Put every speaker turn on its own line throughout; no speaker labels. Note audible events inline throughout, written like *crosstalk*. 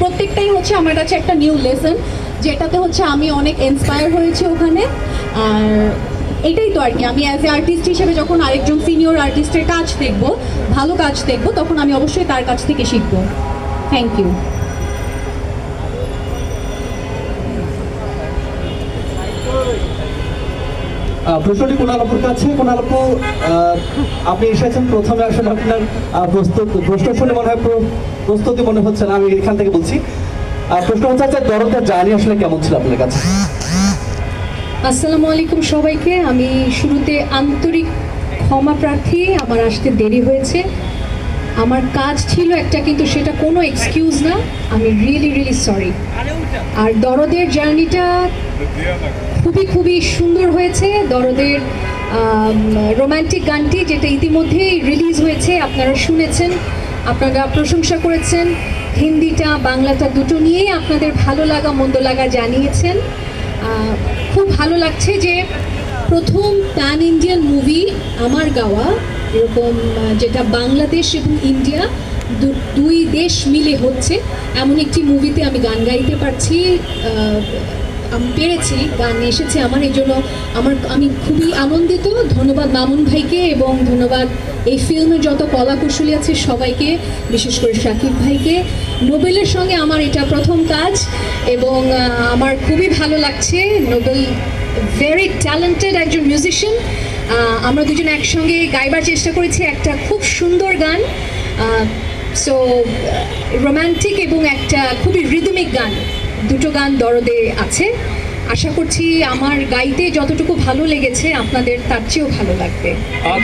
প্রত্যেকটাই হচ্ছে আমার কাছে একটা নিউ লেসন যেটাতে হচ্ছে আমি অনেক ইন্সপায়ার হয়েছি ওখানে। আর এটাই তো আর কি, আমি অ্যাজ এ আর্টিস্ট হিসেবে যখন আরেকজন সিনিয়র আর্টিস্টের কাজ দেখব, ভালো কাজ দেখব, তখন আমি অবশ্যই তার কাছ থেকে শিখব। থ্যাংক ইউ
প্রশ্নটি কোনালাপুর কাছে। কোনালাপু আপনি এসেছেন প্রথমে, আসলে আপনার প্রশ্ন শুনে মনে হয় প্রস্তুতি মনে হচ্ছে না, আমি এখান থেকে বলছি। প্রশ্ন হচ্ছে যে দরদের জার্নি আসলে কেমন ছিল আপনার কাছে?
আসসালামু আলাইকুম সবাইকে। আমি শুরুতে আন্তরিক ক্ষমা প্রার্থী, আমার আসতে দেরি হয়েছে। আমার কাজ ছিল একটা, কিন্তু সেটা কোনো এক্সকিউজ না। আমি রিয়েলি রিয়েলি সরি আর দরদের জার্নিটা খুবই খুবই সুন্দর হয়েছে। দরদের রোমান্টিক গানটি যেটা ইতিমধ্যেই রিলিজ হয়েছে, আপনারা শুনেছেন। আপনারা প্রশংসা করেছেন। হিন্দিটা, বাংলাটা দুটো নিয়েই আপনাদের ভালো লাগা, মন্দ লাগা জানিয়েছেন। খুব ভালো লাগছে যে প্রথম প্যান ইন্ডিয়ান মুভি আমার গাওয়া, এরকম যেটা বাংলাদেশ এবং ইন্ডিয়া দুই দেশ মিলে হচ্ছে, এমন একটি মুভিতে আমি গান গাইতে পারছি। আমি পেরেছি, গান এসেছে আমার, এই জন্য আমার, আমি খুবই আনন্দিত। ধন্যবাদ মামুন ভাইকে এবং ধন্যবাদ এই ফিল্মের যত কলা কুশলী আছে সবাইকে, বিশেষ করে শাকিব ভাইকে। নোবেলের সঙ্গে আমার এটা প্রথম কাজ এবং আমার খুবই ভালো লাগছে। নোবেল ভেরি ট্যালেন্টেড একজন মিউজিশিয়ান আমরা দুজন একসঙ্গে গাইবার চেষ্টা করেছি একটা খুব সুন্দর গান। সো রোম্যান্টিক এবং একটা খুবই রিদমিক গান। দুটো গান দরদে আছে। আশা করছি আমার গাইতে যতটুকু ভালো লেগেছে আপনাদের, তার চেয়েও ভালো লাগবে।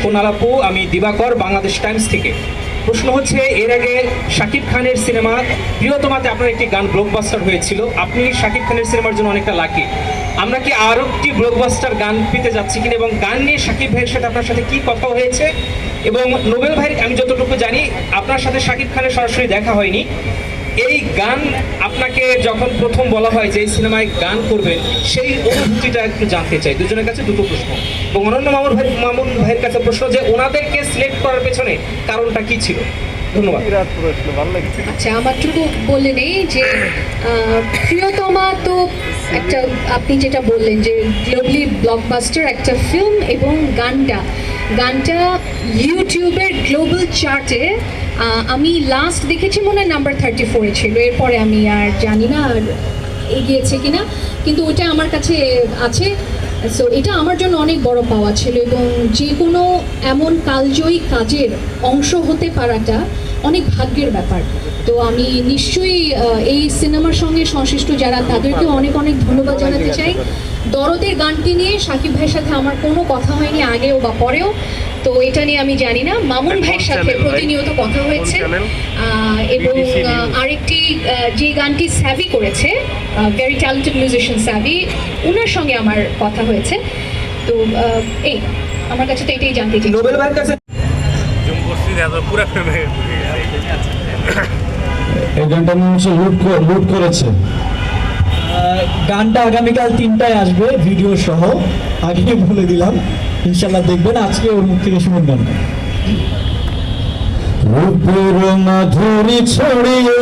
কোনালাপু, আমি দিবাকর, বাংলাদেশ টাইমস থেকে। প্রশ্ন হচ্ছে, এর আগে শাকিব খানের সিনেমা, প্রিয়তমাতে আপনার একটি গান ব্লকবাস্টার হয়েছিল। আপনি শাকিব খানের সিনেমার জন্য অনেকটা লাকি আমরা কি আরও একটি ব্লকবাস্টার গান পেতে যাচ্ছি কিনা এবং গান নিয়ে শাকিব ভাইয়ের সাথে আপনার সাথে কি কথা হয়েছে? এবং নোবেল ভাই আমি যতটুকু জানি, আপনার সাথে শাকিব খানের সরাসরি দেখা হয়নি। এই গান আপনাকে যখন প্রথম বলা হয় যে এই সিনেমায় গান করবেন সেই অনুভূতিটা একটু জানতে চাই। দুজনের কাছে দুটো প্রশ্ন। এবং অনন্য মামুন ভাই মামুন ভাইয়ের কাছে প্রশ্ন যে ওনাদেরকে সিলেক্ট করার পেছনে কারণটা কি ছিল? ধন্যবাদ।
আচ্ছা আমারটুকু বলে নেই যে প্রিয়তমা তো একটা আপনি যেটা বললেন যে গ্লোবালি ব্লকবাস্টার একটা ফিল্ম এবং গানটা। গানটা ইউটিউবের গ্লোবাল চার্টে আমি লাস্ট দেখেছি মনে হয় নাম্বার থার্টি ফোরে ছিল। এরপরে আমি আর জানি না আর এগিয়েছে কিনা কিন্তু ওটা আমার কাছে আছে। সো এটা আমার জন্য অনেক বড় পাওয়া ছিল এবং যে কোনো এমন কালজয়ী কাজের অংশ হতে পারাটা অনেক ভাগ্যের ব্যাপার। তো আমি নিশ্চয়ই এই সিনেমার সঙ্গে সংশ্লিষ্ট যারা তাদেরকেও অনেক অনেক ধন্যবাদ জানাতে চাই। দরদের গানটি নিয়ে সাকিব ভাইয়ের সাথে আমার কোনো কথা হয়নি আগেও বা পরেও। তো এটা নিয়ে আমি জানি না। মামুন ভাইয়ের সাথে প্রতিনিয়ত কথা হয়েছে। আহ, এবং আরেকটি যে গানটি স্যাভি করেছে ভেরি ট্যালেন্টেড মিউজিশিয়ান স্যাভি ওনার সঙ্গে আমার কথা হয়েছে। তো এই আমার কাছে তো এটাই জানতে চাই
নোবেল ভাইয়ের কাছে
এই গানটা লুট লুট করেছে। গানটা আগামীকাল তিনটায় আসবে ভিডিও সহ। আগে বলে দিলাম। ইনশাল্লাহ দেখবেন আজকে ওর মুখ থেকে গানটা রূপের ছড়িয়ে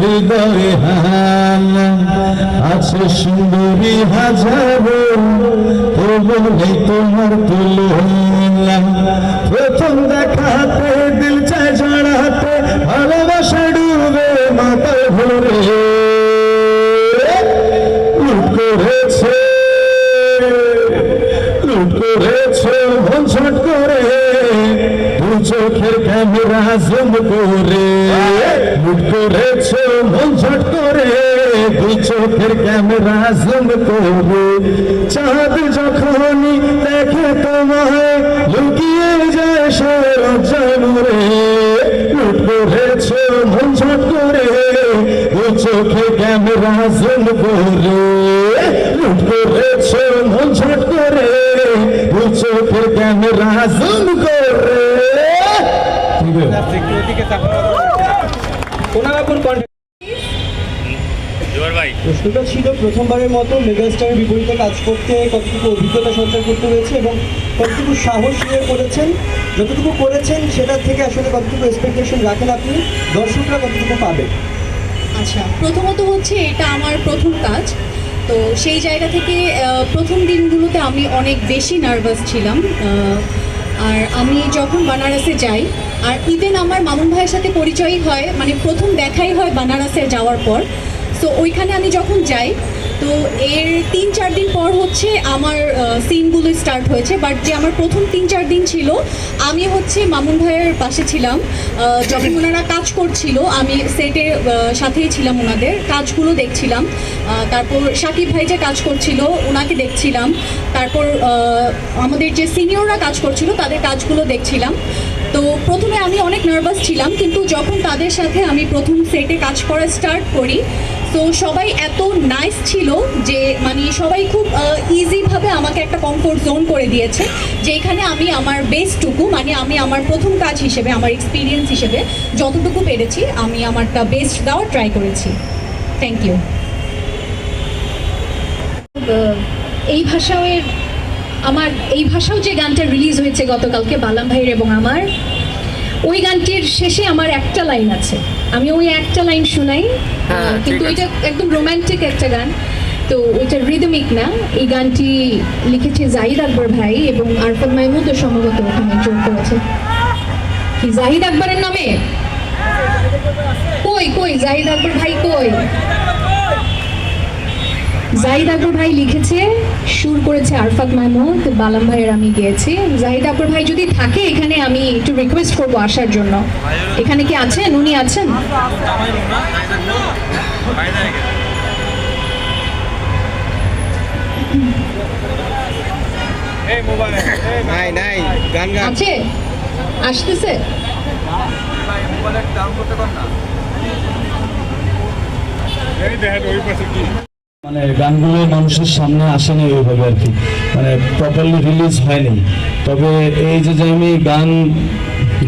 হৃদয়ে হান আছে সুন্দরী হাজারো নেই তোমার তুলনা। প্রথম দেখাতে দিল চায় ক্যামেরা জুম করে লুট করেছে, মন ছট করে দু চোখের ক্যামেরা জুম করে। চাঁদ যখনই দেখে তোমায়, লুকিয়ে যায় সে লজ্জায় মরে লুট করেছে, মন ছট করে দু চোখে ক্যামেরা জুম করে। লুট করেছে, মন ছট করে দু চোখে ক্যামেরা জুম করে।
প্রশ্নটা ছিল প্রথমবারের মতো মেগাস্টারের বিপরীতে কাজ করতে কতটুকু অভিজ্ঞতা সঞ্চার করতে হয়েছে এবং কতটুকু সাহস নিয়ে করেছেন যতটুকু করেছেন সেটার থেকে আসলে কতটুকু এক্সপেকটেশন রাখেন আপনি দর্শকরা কতটুকু পাবে?
আচ্ছা প্রথমত হচ্ছে এটা আমার প্রথম কাজ। তো সেই জায়গা থেকে প্রথম দিনগুলোতে আমি অনেক বেশি নার্ভাস ছিলাম। আহ, আর আমি যখন বানারসে যাই, আর ইভেন আমার মামুন ভাইয়ের সাথে পরিচয় হয় মানে প্রথম দেখাই হয় বানারসে যাওয়ার পর সো ওইখানে আমি যখন যাই তো এর তিন চার দিন পর হচ্ছে আমার সিনগুলো স্টার্ট হয়েছে বাট যে আমার প্রথম তিন চার দিন ছিল আমি হচ্ছে মামুন ভাইয়ের পাশে ছিলাম যখন *laughs* ওনারা কাজ করছিল আমি সেটে সাথেই ছিলাম ওনাদের কাজগুলো দেখছিলাম তারপর সাকিব ভাই যে কাজ করছিল ওনাকে দেখছিলাম তারপর আমাদের যে সিনিয়ররা কাজ করছিল তাদের কাজগুলো দেখছিলাম। তো প্রথমে আমি অনেক নার্ভাস ছিলাম কিন্তু যখন তাদের সাথে আমি প্রথম সেটে কাজ করা স্টার্ট করি তো সবাই এত নাইস ছিল যে মানে সবাই খুব ইজিভাবে আমাকে একটা কমফোর্ট জোন করে দিয়েছে যে এখানে আমি আমার বেস্টটুকু মানে আমি আমার প্রথম কাজ হিসেবে, আমার এক্সপিরিয়েন্স হিসেবে যতটুকু পেরেছি, আমি আমারটা বেস্ট দেওয়ার ট্রাই করেছি। থ্যাংক ইউ
এই ভাষাও আমার, এই ভাষাও যে গানটা রিলিজ হয়েছে গতকালকে, বালাম ভাইয়ের এবং আমার, ওই গানটির শেষে আমার একটা লাইন আছে। আমি ওই একটা লাইন শোনাই
হ্যাঁ,
কিন্তু ওইটা একদম রোম্যান্টিক একটা গান। তো ওইটা রিদমিক না। এই গানটি লিখেছে জাহিদ আকবর ভাই এবং আরফাদ মাহমুদও সম্ভবত ওখানে যোগ করেছে। কি জাহিদ আকবরের নামে? কই কই জাহিদ আকবর ভাই কই? জাহিদ আকবর ভাই লিখেছে সুর করেছে আরফাত মাহমুদ বালাম ভাইয়ের আমি গিয়েছি। জাহিদ আকবর ভাই যদি থাকে এখানে আমি একটু রিকোয়েস্ট করব আসার জন্য। এখানে কি আছেন? উনি আছেন?
নাই নাই গান গান।
আছে? আসতেছে?
মানে গানগুলো মানুষের সামনে আসেনি ওইভাবে আর কি। মানে প্রপারলি রিলিজ হয়নি। তবে এই যে আমি গান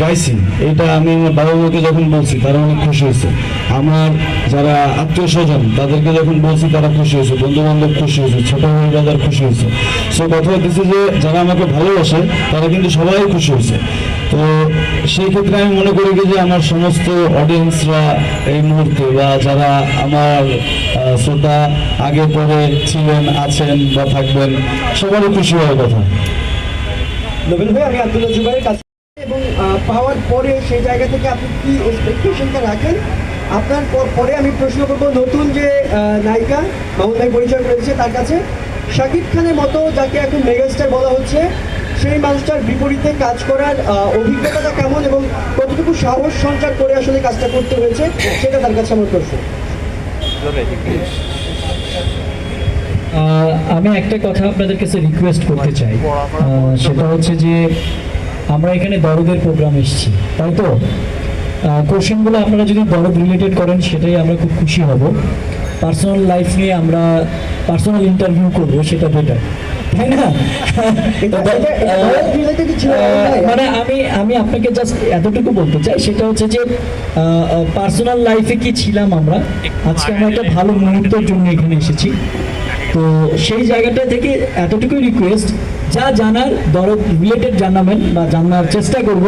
গাইছি, এটা আমি আমার বাবা মাকে যখন বলছি, তারা অনেক খুশি হয়েছে। আমার যারা আত্মীয় স্বজন, তাদেরকে যখন বলছি, তারা খুশি হয়েছে। বন্ধু বান্ধব খুশি হয়েছে, ছোট ভাই দাদার খুশি হয়েছে। সো কথা হচ্ছে যে, যারা আমাকে ভালোবাসে, তারা কিন্তু সবাই খুশি হয়েছে। তো সেই ক্ষেত্রে আমি মনে করি যে আমার সমস্ত অডিয়েন্সরা এই মুহূর্তে বা যারা আমার শ্রোতা আগে পরে ছিলেন, আছেন বা থাকবেন, সবারই খুশি হওয়ার কথা।
ভাই, আমি কাছে এবং পাওয়ার পরে সেই জায়গা থেকে আপনি কি রাখেন? আপনার পর- আমি প্রশ্ন করব নতুন যে নায়িকা পরিচয় করেছে তার কাছে। শাকিব খানের মতো যাকে এখন মেগাস্টার বলা হচ্ছে সেই মানুষটার বিপরীতে কাজ করার অভিজ্ঞতাটা কেমন এবং কতটুকু সাহস সঞ্চার করে আসলে কাজটা করতে হয়েছে, সেটা তার কাছে আমার প্রশ্ন।
আমি একটা কথা আপনাদের কাছে রিকোয়েস্ট করতে চাই। সেটা হচ্ছে যে, আমরা এখানে দরদের প্রোগ্রাম এসেছি, তাই তো? কোশ্চেনগুলো আপনারা যদি দরদ রিলেটেড করেন, সেটাই আমরা খুব খুশি হব। পার্সোনাল লাইফ নিয়ে আমরা পার্সোনাল ইন্টারভিউ করব, সেটা বেটার তাই না। মানে আমি আমি আপনাকে জাস্ট এতটুকু বলতে চাই সেটা হচ্ছে যে পার্সোনাল লাইফে কি ছিলাম আমরা? আজকে আমরা একটা ভালো মুহূর্তের জন্য এখানে এসেছি। তো সেই জায়গাটা থেকে এতটুকুই রিকোয়েস্ট যা জানার দরদ রিলেটেড জানাবেন বা জানার চেষ্টা করব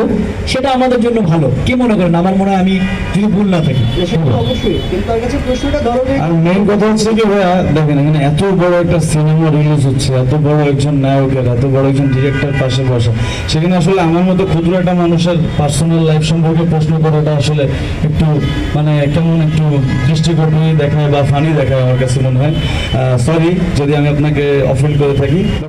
সেটা আমাদের জন্য ভালো। কি মনে করেন? আমার মনে হয় আমি যদি ভুল না থাকি।
আর মেইন কথা হচ্ছে কি ভাইয়া দেখেন এখানে এত বড় একটা সিনেমা রিলিজ হচ্ছে এত বড় একজন নায়কের এত বড় একজন ডিরেক্টর পাশে বসা সেখানে আসলে আমার মতো ক্ষুদ্র একটা মানুষের পার্সোনাল লাইফ সম্পর্কে প্রশ্ন করাটা আসলে একটু মানে কেমন একটু দৃষ্টিকটু দেখায় বা ফানি দেখায় আমার কাছে মনে হয়। সরি যদি আমি আপনাকে অফেন্ড করে থাকি।